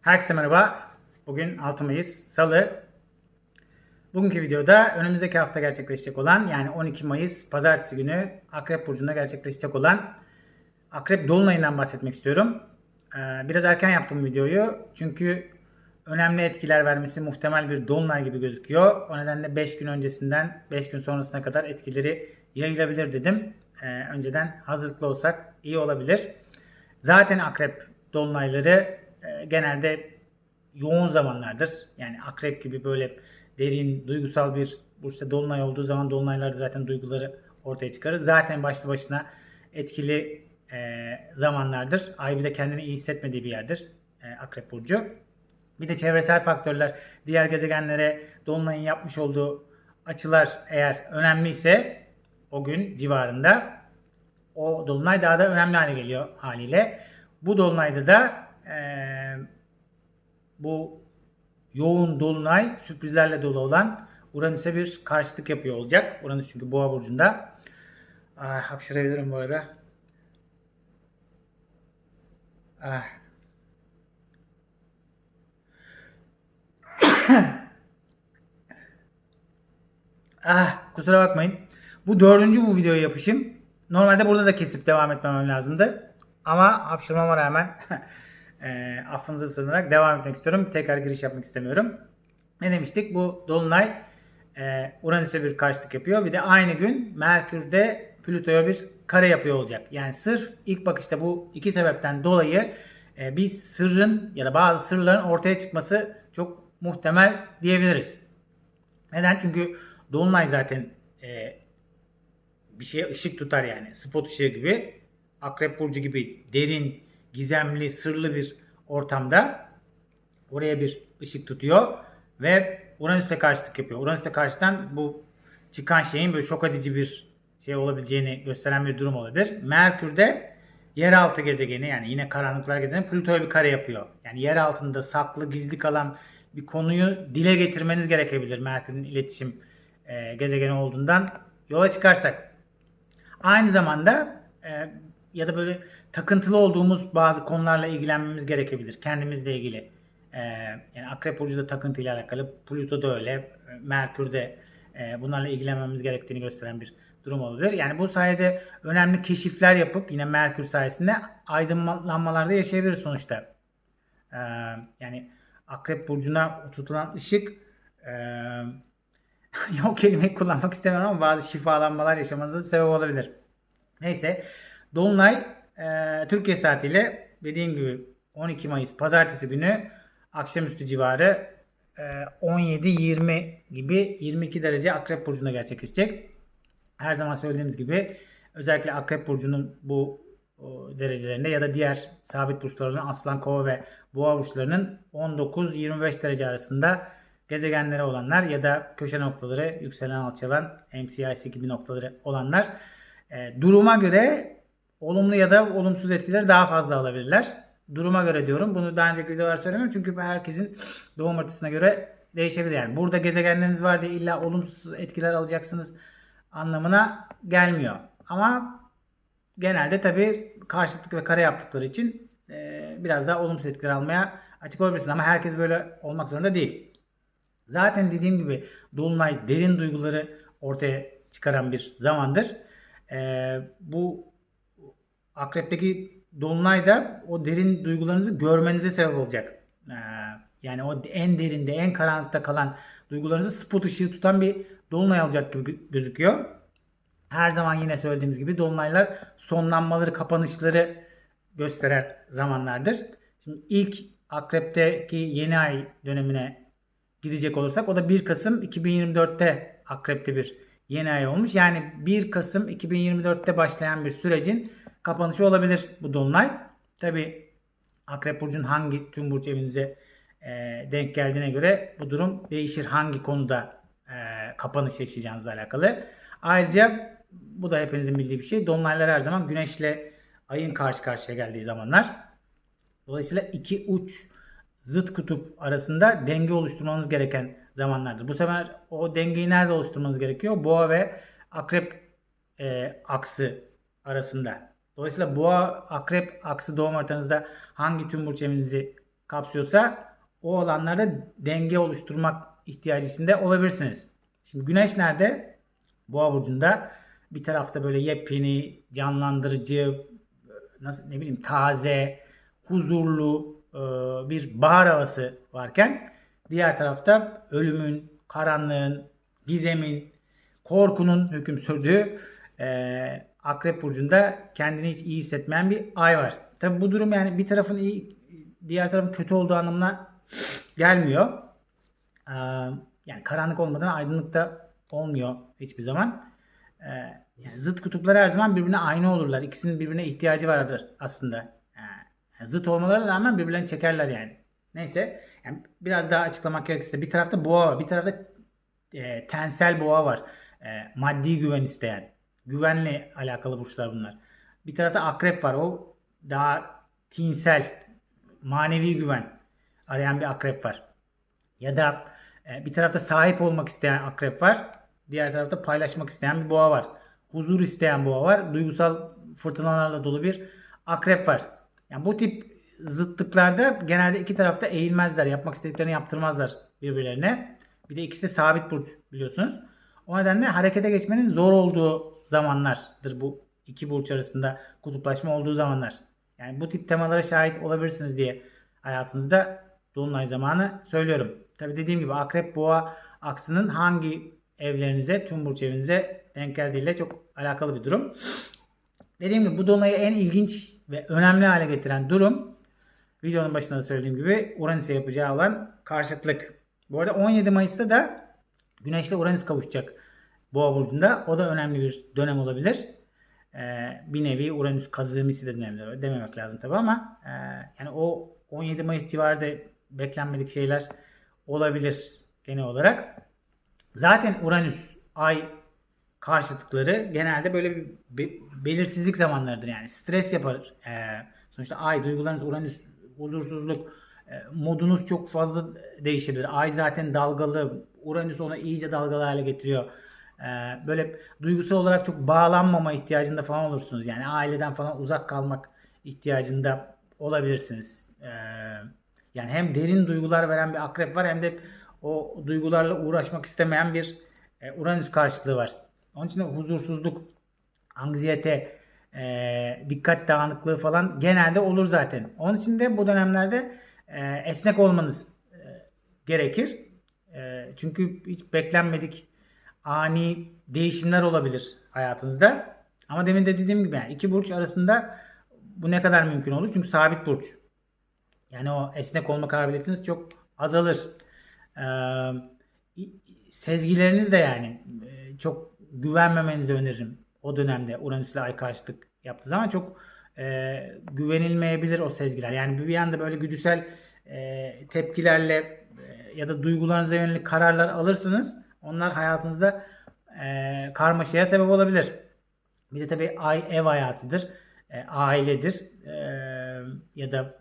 Herkese merhaba. Bugün 6 Mayıs Salı. Bugünkü videoda önümüzdeki hafta gerçekleşecek olan yani 12 Mayıs Pazartesi günü Akrep Burcu'nda gerçekleşecek olan Akrep Dolunay'ından bahsetmek istiyorum. Ee, Biraz erken yaptım videoyu çünkü önemli etkiler vermesi muhtemel bir Dolunay gibi gözüküyor. O nedenle 5 gün öncesinden 5 gün sonrasına kadar etkileri yayılabilir dedim. Ee, Önceden hazırlıklı olsak iyi olabilir. Zaten Akrep Dolunayları e, genelde yoğun zamanlardır. Yani akrep gibi böyle derin, duygusal bir burçta dolunay olduğu zaman dolunaylarda zaten duyguları ortaya çıkarır. Zaten başlı başına etkili e, zamanlardır. Ay bir de kendini iyi hissetmediği bir yerdir e, akrep burcu. Bir de çevresel faktörler, diğer gezegenlere dolunayın yapmış olduğu açılar eğer önemliyse o gün civarında o dolunay daha da önemli hale geliyor haliyle. Bu dolunayda da eee, bu yoğun dolunay sürprizlerle dolu olan Uranüs'e bir karşıtlık yapıyor olacak. Uranüs çünkü Boğa burcunda. Ah, hapşırabilirim bu arada. Ah. ah, kusura bakmayın. Bu dördüncü bu videoyu yapışım. Normalde burada da kesip devam etmemem lazımdı. Ama hapşırmama rağmen e, affınıza sığınarak devam etmek istiyorum. Tekrar giriş yapmak istemiyorum. Ne demiştik? Bu Dolunay e, Uranüs'e bir karşıtlık yapıyor. Bir de aynı gün Merkür'de Plüto'ya bir kare yapıyor olacak. Yani sırf ilk bakışta bu iki sebepten dolayı e, bir sırrın ya da bazı sırların ortaya çıkması çok muhtemel diyebiliriz. Neden? Çünkü Dolunay zaten e, bir şeye ışık tutar yani. Spot ışığı gibi. Akrep burcu gibi derin, gizemli, sırlı bir ortamda oraya bir ışık tutuyor ve Uranüs'te karşıtlık yapıyor. Uranüs'te karşıdan bu çıkan şeyin böyle şok edici bir şey olabileceğini gösteren bir durum olabilir. Merkür'de yeraltı gezegeni yani yine karanlıklar gezegeni Plüto'ya bir kare yapıyor. Yani yer altında saklı, gizli kalan bir konuyu dile getirmeniz gerekebilir Merkür'ün iletişim e, gezegeni olduğundan yola çıkarsak. Aynı zamanda e, ya da böyle takıntılı olduğumuz bazı konularla ilgilenmemiz gerekebilir. Kendimizle ilgili. E, yani Akrep Burcu da takıntıyla alakalı. Plüto da öyle. e, Merkür de e, bunlarla ilgilenmemiz gerektiğini gösteren bir durum olabilir. Yani bu sayede önemli keşifler yapıp yine Merkür sayesinde aydınlanmalarda yaşayabiliriz sonuçta. E, yani Akrep Burcu'na tutulan ışık e, yok kelimeyi kullanmak istemiyorum ama bazı şifalanmalar yaşamanıza sebep olabilir. Neyse. Dolunay e, Türkiye saatiyle dediğim gibi 12 Mayıs pazartesi günü akşamüstü civarı e, 17-20 gibi 22 derece Akrep Burcu'nda gerçekleşecek. Her zaman söylediğimiz gibi özellikle Akrep Burcu'nun bu o, derecelerinde ya da diğer sabit burçlarının Aslan, Kova ve Boğa burçlarının 19-25 derece arasında gezegenleri olanlar ya da köşe noktaları, yükselen alçalan, MCIC gibi noktaları olanlar e, duruma göre olumlu ya da olumsuz etkileri daha fazla alabilirler. Duruma göre diyorum. Bunu daha önceki videolar söylemiyorum. Çünkü herkesin doğum haritasına göre değişebilir. Yani burada gezegenleriniz var diye illa olumsuz etkiler alacaksınız anlamına gelmiyor. Ama genelde tabii karşıtlık ve kare yaptıkları için e, biraz daha olumsuz etkiler almaya açık olabilirsiniz. Ama herkes böyle olmak zorunda değil. Zaten dediğim gibi Dolunay derin duyguları ortaya çıkaran bir zamandır. Ee, bu akrepteki dolunay da o derin duygularınızı görmenize sebep olacak. Ee, yani o en derinde, en karanlıkta kalan duygularınızı spot ışığı tutan bir dolunay olacak gibi gö- gözüküyor. Her zaman yine söylediğimiz gibi dolunaylar sonlanmaları, kapanışları gösteren zamanlardır. Şimdi ilk akrepteki yeni ay dönemine gidecek olursak o da 1 Kasım 2024'te akrepte bir yeni ay olmuş. Yani 1 Kasım 2024'te başlayan bir sürecin kapanışı olabilir bu dolunay. Tabi Akrep Burcu'nun hangi tüm burç evinize e, denk geldiğine göre bu durum değişir. Hangi konuda e, kapanış yaşayacağınızla alakalı. Ayrıca bu da hepinizin bildiği bir şey. Dolunaylar her zaman güneşle ayın karşı karşıya geldiği zamanlar. Dolayısıyla iki uç zıt kutup arasında denge oluşturmanız gereken zamanlardır. Bu sefer o dengeyi nerede oluşturmanız gerekiyor? Boğa ve akrep e, aksı arasında. Dolayısıyla boğa akrep aksı doğum haritanızda hangi tüm burç evinizi kapsıyorsa o alanlarda denge oluşturmak ihtiyacı içinde olabilirsiniz. Şimdi güneş nerede? Boğa burcunda bir tarafta böyle yepyeni, canlandırıcı, nasıl ne bileyim taze, huzurlu e, bir bahar havası varken diğer tarafta ölümün, karanlığın, gizemin, korkunun hüküm sürdüğü e, Akrep burcunda kendini hiç iyi hissetmeyen bir ay var. Tabi bu durum yani bir tarafın iyi, diğer tarafın kötü olduğu anlamına gelmiyor. Ee, yani karanlık olmadan aydınlık da olmuyor hiçbir zaman. Ee, yani zıt kutuplar her zaman birbirine aynı olurlar. İkisinin birbirine ihtiyacı vardır aslında. Ee, yani zıt olmalarına rağmen birbirlerini çekerler yani. Neyse. Yani biraz daha açıklamak gerekirse bir tarafta boğa var. Bir tarafta e, tensel boğa var. E, maddi güven isteyen. Güvenle alakalı burçlar bunlar. Bir tarafta akrep var. O daha tinsel, manevi güven arayan bir akrep var. Ya da e, bir tarafta sahip olmak isteyen akrep var. Diğer tarafta paylaşmak isteyen bir boğa var. Huzur isteyen boğa var. Duygusal fırtınalarla dolu bir akrep var. Yani bu tip zıtlıklarda genelde iki tarafta eğilmezler. Yapmak istediklerini yaptırmazlar birbirlerine. Bir de ikisi de sabit burç biliyorsunuz. O nedenle harekete geçmenin zor olduğu zamanlardır bu iki burç arasında kutuplaşma olduğu zamanlar. Yani bu tip temalara şahit olabilirsiniz diye hayatınızda dolunay zamanı söylüyorum. Tabi dediğim gibi akrep boğa aksının hangi evlerinize, tüm burç evinize denk geldiğiyle çok alakalı bir durum. Dediğim gibi bu dolunayı en ilginç ve önemli hale getiren durum videonun başında da söylediğim gibi Uranüs'e yapacağı olan karşıtlık. Bu arada 17 Mayıs'ta da Güneş ile Uranüs kavuşacak Boğa burcunda. O da önemli bir dönem olabilir. Ee, bir nevi Uranüs kazığımisi de denebilir. Dememek lazım tabi ama e, yani o 17 Mayıs civarında beklenmedik şeyler olabilir genel olarak. Zaten Uranüs ay karşıtlıkları genelde böyle bir be- belirsizlik zamanlarıdır yani stres yapar. Ee, sonuçta ay duygularınız Uranüs huzursuzluk e, modunuz çok fazla değişebilir. Ay zaten dalgalı. Uranüs onu iyice dalgalı hale getiriyor. Ee, böyle duygusal olarak çok bağlanmama ihtiyacında falan olursunuz. Yani aileden falan uzak kalmak ihtiyacında olabilirsiniz. Ee, yani hem derin duygular veren bir akrep var hem de o duygularla uğraşmak istemeyen bir e, Uranüs karşılığı var. Onun için de huzursuzluk, anksiyete, e, dikkat dağınıklığı falan genelde olur zaten. Onun için de bu dönemlerde e, esnek olmanız e, gerekir. E, çünkü hiç beklenmedik ani değişimler olabilir hayatınızda. Ama demin de dediğim gibi yani iki burç arasında bu ne kadar mümkün olur? Çünkü sabit burç. Yani o esnek olma kabiliyetiniz çok azalır. Ee, sezgileriniz de yani e, çok güvenmemenizi öneririm. O dönemde Uranüs ile Ay karşıtlık yaptığı zaman çok e, güvenilmeyebilir o sezgiler. Yani bir anda böyle güdüsel e, tepkilerle e, ya da duygularınıza yönelik kararlar alırsınız. Onlar hayatınızda e, karmaşaya sebep olabilir. Bir de tabii ay ev hayatıdır. E, ailedir. E, ya da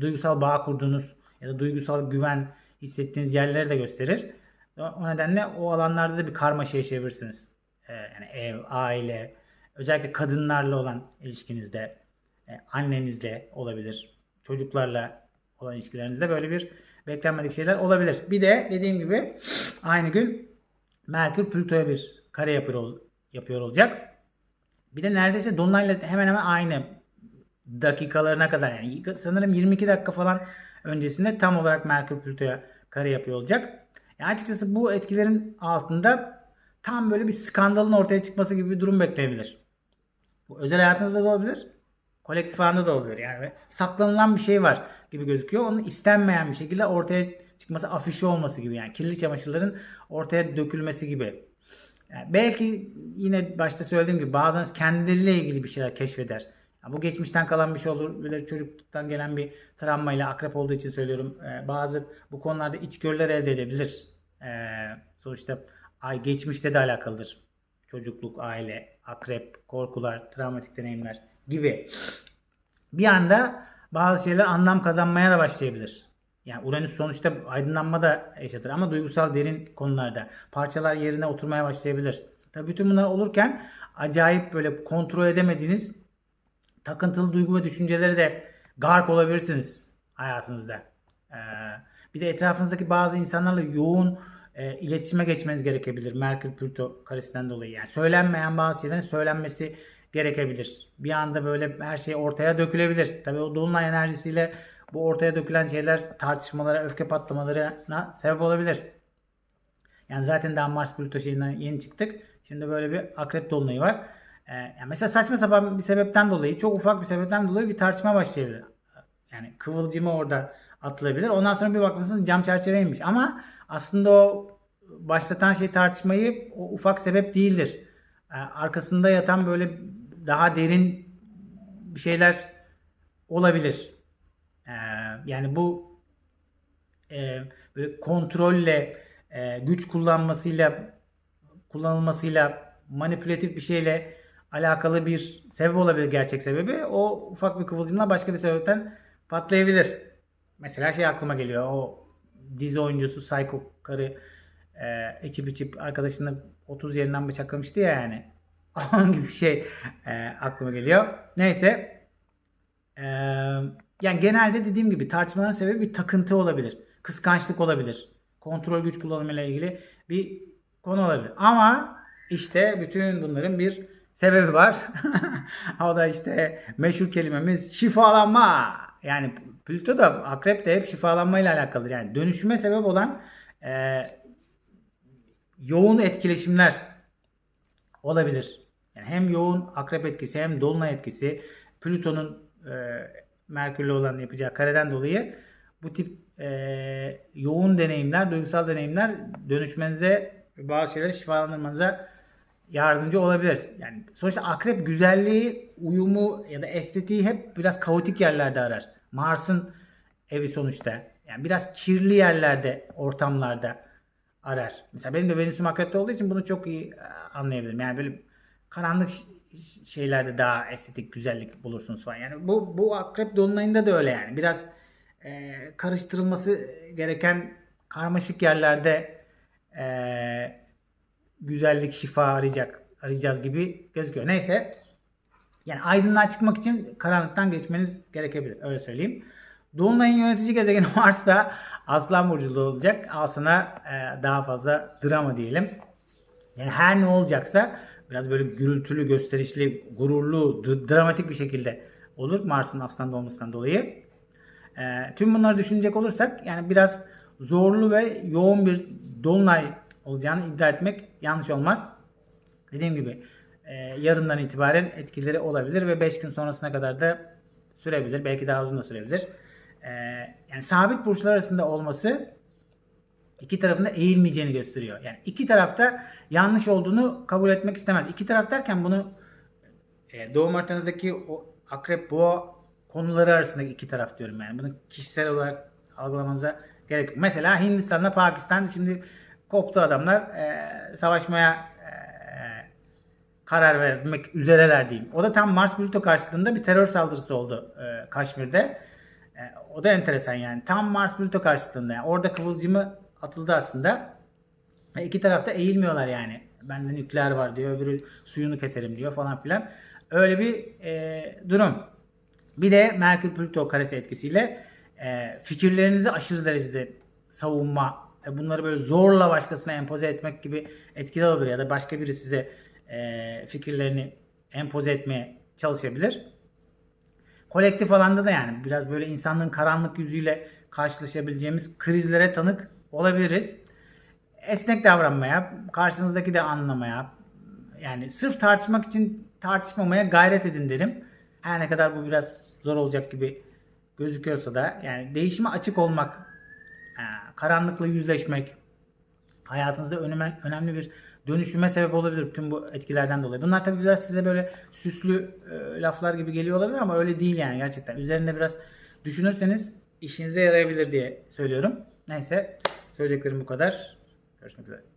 duygusal bağ kurduğunuz ya da duygusal güven hissettiğiniz yerleri de gösterir. O nedenle o alanlarda da bir karmaşa yaşayabilirsiniz. Ee, yani ev, aile, özellikle kadınlarla olan ilişkinizde, e, annenizle olabilir, çocuklarla olan ilişkilerinizde böyle bir beklenmedik şeyler olabilir. Bir de dediğim gibi aynı gün Merkür Plüto'ya bir kare yapıyor, yapıyor olacak. Bir de neredeyse Dolunay'la hemen hemen aynı dakikalarına kadar yani sanırım 22 dakika falan öncesinde tam olarak Merkür Plüto'ya kare yapıyor olacak. Yani açıkçası bu etkilerin altında tam böyle bir skandalın ortaya çıkması gibi bir durum bekleyebilir. Bu özel hayatınızda da olabilir. Kolektif anında da olabilir. Yani saklanılan bir şey var gibi gözüküyor. Onun istenmeyen bir şekilde ortaya çıkması, afişi olması gibi yani kirli çamaşırların ortaya dökülmesi gibi. Yani belki yine başta söylediğim gibi bazılarınız kendileriyle ilgili bir şeyler keşfeder. Yani bu geçmişten kalan bir şey olabilir. Çocukluktan gelen bir travmayla akrep olduğu için söylüyorum. Ee, bazı bu konularda içgörüler elde edebilir. Ee, sonuçta ay geçmişte de alakalıdır. Çocukluk, aile, akrep, korkular, travmatik deneyimler gibi. Bir anda bazı şeyler anlam kazanmaya da başlayabilir. Yani Uranüs sonuçta aydınlanma da yaşatır ama duygusal derin konularda parçalar yerine oturmaya başlayabilir. Tabii bütün bunlar olurken acayip böyle kontrol edemediğiniz takıntılı duygu ve düşünceleri de gark olabilirsiniz. hayatınızda. Ee, bir de etrafınızdaki bazı insanlarla yoğun e, iletişime geçmeniz gerekebilir. Merkür Plüto karesinden dolayı. Yani söylenmeyen bazı şeylerin söylenmesi gerekebilir. Bir anda böyle her şey ortaya dökülebilir. Tabii o dolunay enerjisiyle bu ortaya dökülen şeyler tartışmalara, öfke patlamalarına sebep olabilir. Yani zaten daha Mars Plüto şeyinden yeni çıktık. Şimdi böyle bir akrep dolunayı var. Ee, yani mesela saçma sapan bir sebepten dolayı, çok ufak bir sebepten dolayı bir tartışma başlayabilir. Yani kıvılcımı orada atılabilir. Ondan sonra bir bakmışsınız cam çerçeveymiş. Ama aslında o başlatan şey tartışmayı o ufak sebep değildir. Ee, arkasında yatan böyle daha derin bir şeyler olabilir. Ee, yani bu e, kontrolle, e, güç kullanmasıyla, kullanılmasıyla, manipülatif bir şeyle alakalı bir sebep olabilir gerçek sebebi. O ufak bir kıvılcımla başka bir sebepten patlayabilir. Mesela şey aklıma geliyor. O dizi oyuncusu Psycho karı e, içip içip arkadaşını 30 yerinden bıçaklamıştı ya yani. Onun gibi bir şey e, aklıma geliyor. Neyse. E, yani genelde dediğim gibi tartışmaların sebebi bir takıntı olabilir. Kıskançlık olabilir. Kontrol güç kullanımıyla ilgili bir konu olabilir. Ama işte bütün bunların bir sebebi var. o da işte meşhur kelimemiz şifalanma. Yani Plüto da akrep de hep şifalanmayla alakalıdır. Yani dönüşüme sebep olan e, yoğun etkileşimler olabilir. Yani hem yoğun akrep etkisi hem dolunay etkisi Plüton'un e, Merkür'le olan yapacağı kareden dolayı bu tip e, yoğun deneyimler, duygusal deneyimler dönüşmenize bazı şeyleri şifalandırmanıza yardımcı olabilir. Yani sonuçta akrep güzelliği, uyumu ya da estetiği hep biraz kaotik yerlerde arar. Mars'ın evi sonuçta. Yani biraz kirli yerlerde, ortamlarda arar. Mesela benim de Venüs'üm akrepte olduğu için bunu çok iyi anlayabilirim. Yani böyle karanlık şeylerde daha estetik güzellik bulursunuz falan. Yani bu bu akrep dolunayında da öyle yani. Biraz e, karıştırılması gereken karmaşık yerlerde e, güzellik, şifa arayacak arayacağız gibi gözüküyor. Neyse. Yani aydınlığa çıkmak için karanlıktan geçmeniz gerekebilir. Öyle söyleyeyim. Dolunay'ın yönetici gezegeni Mars da Aslan Burcu'da olacak. Aslında e, daha fazla drama diyelim. Yani her ne olacaksa biraz böyle gürültülü, gösterişli, gururlu, dramatik bir şekilde olur Mars'ın Aslan'da olmasından dolayı. E, tüm bunları düşünecek olursak yani biraz zorlu ve yoğun bir dolunay olacağını iddia etmek yanlış olmaz. Dediğim gibi e, yarından itibaren etkileri olabilir ve 5 gün sonrasına kadar da sürebilir. Belki daha uzun da sürebilir. E, yani sabit burçlar arasında olması iki tarafında eğilmeyeceğini gösteriyor. Yani iki tarafta yanlış olduğunu kabul etmek istemez. İki taraf derken bunu e, doğum haritanızdaki o akrep boğa konuları arasındaki iki taraf diyorum yani. Bunu kişisel olarak algılamanıza gerek yok. Mesela Hindistan'la Pakistan şimdi koptu adamlar e, savaşmaya e, karar vermek üzereler diyeyim. O da tam Mars Plüto karşılığında bir terör saldırısı oldu e, Kaşmir'de. E, o da enteresan yani. Tam Mars Plüto karşılığında. Yani. Orada kıvılcımı atıldı aslında. E, iki tarafta eğilmiyorlar yani. Bende nükleer var diyor. Öbürü suyunu keserim diyor falan filan. Öyle bir e, durum. Bir de Merkür Plüto karesi etkisiyle e, fikirlerinizi aşırı derecede savunma bunları böyle zorla başkasına empoze etmek gibi etkiler olabilir ya da başka biri size e, fikirlerini empoze etmeye çalışabilir. Kolektif alanda da yani biraz böyle insanlığın karanlık yüzüyle karşılaşabileceğimiz krizlere tanık olabiliriz. Esnek davranmaya, karşınızdaki de anlamaya, yani sırf tartışmak için tartışmamaya gayret edin derim. Her ne kadar bu biraz zor olacak gibi gözüküyorsa da yani değişime açık olmak, karanlıkla yüzleşmek hayatınızda önemli, önemli bir dönüşüme sebep olabilir tüm bu etkilerden dolayı. Bunlar tabii biraz size böyle süslü e, laflar gibi geliyor olabilir ama öyle değil yani gerçekten. Üzerinde biraz düşünürseniz işinize yarayabilir diye söylüyorum. Neyse söyleyeceklerim bu kadar. Görüşmek üzere.